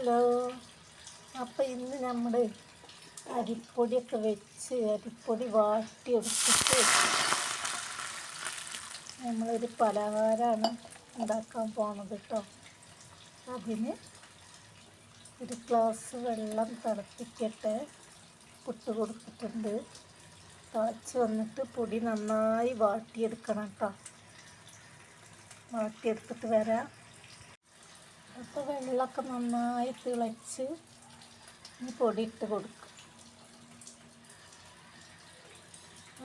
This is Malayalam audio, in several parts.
ഹലോ. അപ്പോൾ ഇന്ന് നമ്മൾ അരിപ്പൊടിയൊക്കെ വെച്ച് അരിപ്പൊടി വാട്ടി വാട്ടിയെടുത്തിട്ട് നമ്മളൊരു പലഹാരമാണ് ഉണ്ടാക്കാൻ പോണത് കേട്ടോ അതിന് ഒരു ഗ്ലാസ് വെള്ളം തിളപ്പിക്കട്ടെ. പുട്ട് കൊടുത്തിട്ടുണ്ട്. തിളച്ച് വന്നിട്ട് പൊടി നന്നായി വാട്ടിയെടുക്കണം കേട്ടോ വാട്ടിയെടുത്തിട്ട് വരാം. അപ്പോൾ വെള്ളമൊക്കെ നന്നായി തിളച്ച് ഈ പൊടി ഇട്ട് കൊടുക്കും.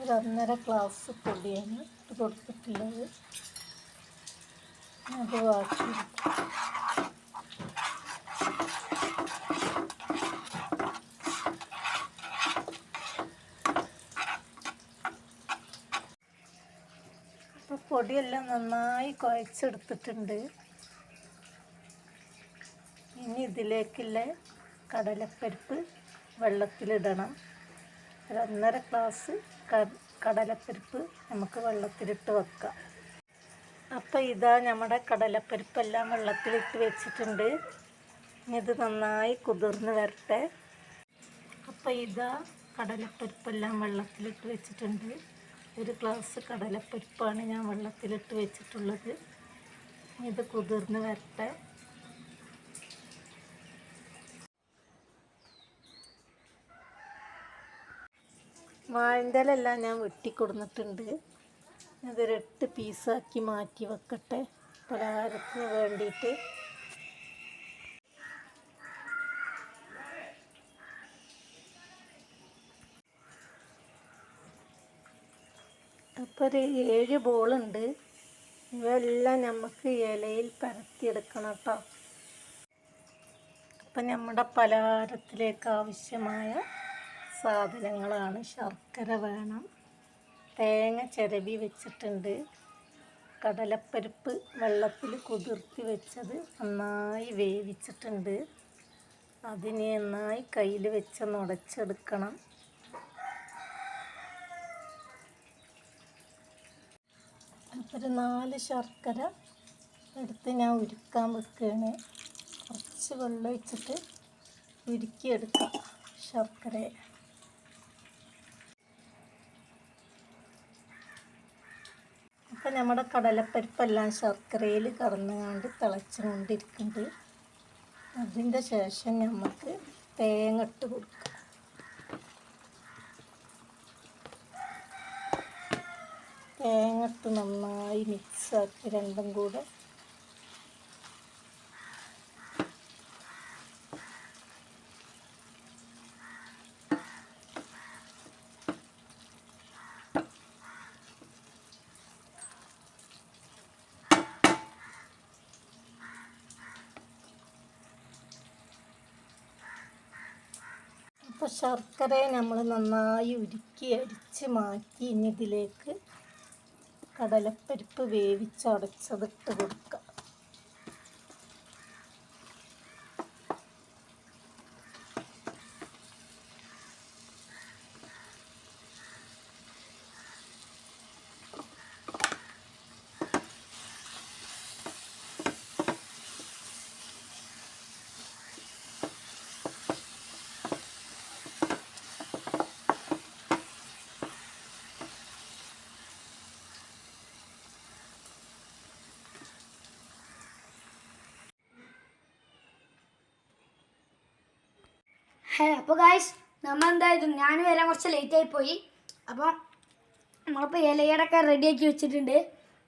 ഒരു ഒന്നര ഗ്ലാസ് പൊടിയാണ് ഇട്ട് കൊടുത്തിട്ടുള്ളത്. അത് വാക്കി അപ്പോൾ പൊടിയെല്ലാം നന്നായി കുഴച്ചെടുത്തിട്ടുണ്ട്. ഇതിലേക്കുള്ള കടലപ്പരിപ്പ് വെള്ളത്തിലിടണം. ഒരു ഒന്നര ഗ്ലാസ് കടലപ്പരിപ്പ് നമുക്ക് വെള്ളത്തിലിട്ട് വെക്കാം. അപ്പോൾ ഇതാ നമ്മുടെ കടലപ്പരിപ്പെല്ലാം വെള്ളത്തിലിട്ട് വെച്ചിട്ടുണ്ട്. ഇനി ഇത് നന്നായി കുതിർന്ന് വരട്ടെ. അപ്പോൾ ഇതാ കടലപ്പരിപ്പെല്ലാം വെള്ളത്തിലിട്ട് വെച്ചിട്ടുണ്ട്. ഒരു ഗ്ലാസ് കടലപ്പരിപ്പാണ് ഞാൻ വെള്ളത്തിലിട്ട് വെച്ചിട്ടുള്ളത്. ഇത് കുതിർന്ന് വരട്ടെ. വാഴന്തലെല്ലാം ഞാൻ വെട്ടിക്കൊടുന്നിട്ടുണ്ട്. അതൊരെട്ട് പീസാക്കി മാറ്റി വെക്കട്ടെ. പലഹാരത്തിന് വേണ്ടിയിട്ട്. അപ്പോൾ ഒരു ഏഴ് ബോളുണ്ട്. ഇവയെല്ലാം നമുക്ക് ഇലയിൽ പരത്തിയെടുക്കണം കേട്ടോ. അപ്പം നമ്മുടെ പലഹാരത്തിലേക്ക് ആവശ്യമായ സാധനങ്ങളാണ്. ശർക്കര വേണം. തേങ്ങ ചിരവി വെച്ചിട്ടുണ്ട്. കടലപ്പരിപ്പ് വെള്ളത്തിൽ കുതിർത്തി വെച്ചത് നന്നായി വേവിച്ചിട്ടുണ്ട്. അതിനെ നന്നായി കയ്യിൽ വെച്ച് നുടച്ചെടുക്കണം. അപ്പോൾ ഒരു നാല് ശർക്കര എടുത്ത് ഞാൻ ഉരുക്കാൻ വെക്കുകയാണ്. കുറച്ച് വെള്ളം ഒഴിച്ചിട്ട് ഉരുക്കിയെടുക്കാം ശർക്കരയെ. അപ്പം നമ്മുടെ കടലപ്പരിപ്പെല്ലാം ശർക്കരയിൽ കടന്നുകൊണ്ട് തിളച്ചുകൊണ്ടിരിക്കുന്നുണ്ട്. അതിന്റെ ശേഷം നമുക്ക് തേങ്ങ ഇട്ട് കൊടുക്കാം. തേങ്ങ ഇട്ട് നന്നായി മിക്സാക്കി രണ്ടും കൂടെ അപ്പോൾ ശർക്കരയെ നമ്മൾ നന്നായി ഉരുക്കി അരിച്ച് മാറ്റി ഇനി ഇതിലേക്ക് കടലപ്പരിപ്പ് വേവിച്ചടച്ചതിട്ട് കൊടുക്കുക ഹേ അപ്പോൾ ഗായ്സ് നമ്മൾ എന്തായാലും ഞാൻ വരാൻ കുറച്ച് ലേറ്റ് ആയി പോയി. അപ്പോൾ നമ്മളിപ്പോൾ ഇലയടക്കം റെഡിയാക്കി വെച്ചിട്ടുണ്ട്.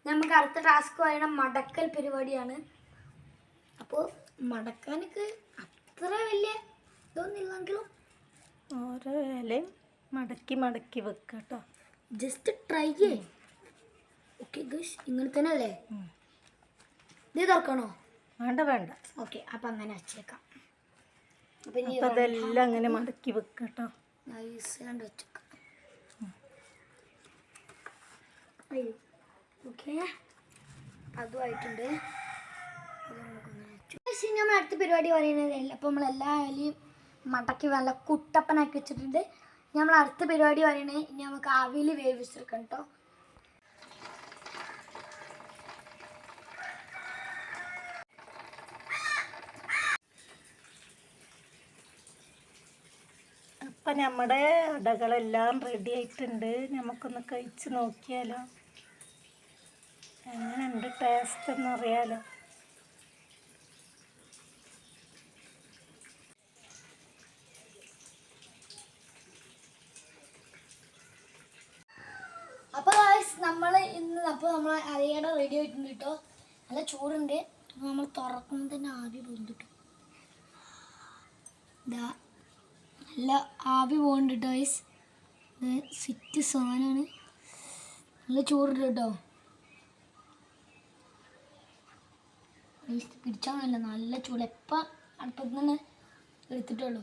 നമുക്ക് അടുത്ത ടാസ്ക് പറയുന്ന മടക്കൽ പരിപാടിയാണ്. അപ്പോൾ മടക്കാനൊക്കെ അത്ര വലിയ ഇതൊന്നുമില്ലെങ്കിലും ഓരോ ഇലയും മടക്കി മടക്കി വെക്കുക കേട്ടോ ജസ്റ്റ് ട്രൈ ചെയ്യേ. ഓക്കെ ഗൈസ് ഇങ്ങനെ തന്നെ അല്ലേ ഇത് തുറക്കണോ? വേണ്ട വേണ്ട. ഓക്കെ അപ്പം അങ്ങനെ വെച്ചേക്കാം. അപ്പം അതെല്ലാം അങ്ങനെ മടക്കി വെക്കുക കേട്ടോ നൈസ് കണ്ട് വെച്ചേക്കാം. ഓക്കെ. അതുമായിട്ടുണ്ട് നമ്മൾ അടുത്ത പരിപാടി പറയുന്നത് അപ്പോൾ നമ്മൾ എല്ലാ ഇലയും മടക്കി നല്ല കുട്ടപ്പനാക്കി വെച്ചിട്ടുണ്ട്. ഇനി നമ്മൾ അടുത്ത പരിപാടി പറയണേ ഇനി നമുക്ക് ആവിയിൽ വേവിച്ചെടുക്കണം കേട്ടോ അപ്പം നമ്മുടെ അടകളെല്ലാം റെഡി ആയിട്ടുണ്ട്. നമുക്കൊന്ന് കഴിച്ച് നോക്കിയാലോ? എങ്ങനെയുണ്ട് ടേസ്റ്റ് എന്നറിയാലോ അപ്പോൾ അപ്പൊ നമ്മൾ ഇന്ന് അപ്പോൾ നമ്മൾ അരയുടെ റെഡി ആയിട്ടുണ്ട് കേട്ടോ നല്ല ചൂടുണ്ട്. നമ്മൾ തുറക്കുന്നതിന് ആദ്യം കേട്ടോ ഇതാ നല്ല ആവി പോകുന്നുണ്ട് കേട്ടോ ഐസ് സിറ്റ് സാധനമാണ് നല്ല ചൂടുണ്ട് കേട്ടോ. പിടിച്ചാണല്ലോ നല്ല ചൂട്. എപ്പം അടുപ്പത്ത് നിന്ന് എടുത്തിട്ടുള്ളൂ.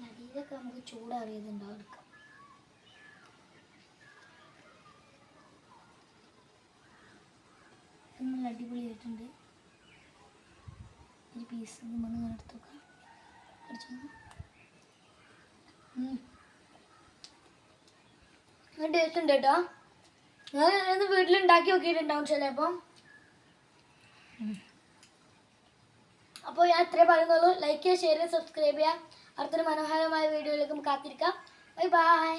നദിയിലൊക്കെ നമുക്ക് ചൂടറിയതുണ്ടാവും എടുക്കാം നല്ല അടിപൊളിയായിട്ടുണ്ട്. ഒരു പീസ് നമ്മൾ എടുത്ത് നോക്കാം. കുറച്ച് ടേസ്റ്റ് ഉണ്ട് കേട്ടോ. ഞാൻ ഇത് വീട്ടിലുണ്ടാക്കി നോക്കിയിട്ടുണ്ടാവും ചിലപ്പം. അപ്പോൾ ഞാൻ ഇത്രേ പറയുന്നുള്ളൂ. ലൈക്ക് ചെയ്യുക ഷെയർ ചെയ്യുക സബ്സ്ക്രൈബ് ചെയ്യുക. അടുത്തൊരു മനോഹരമായ വീഡിയോയിലേക്കും കാത്തിരിക്കാം. Bye bye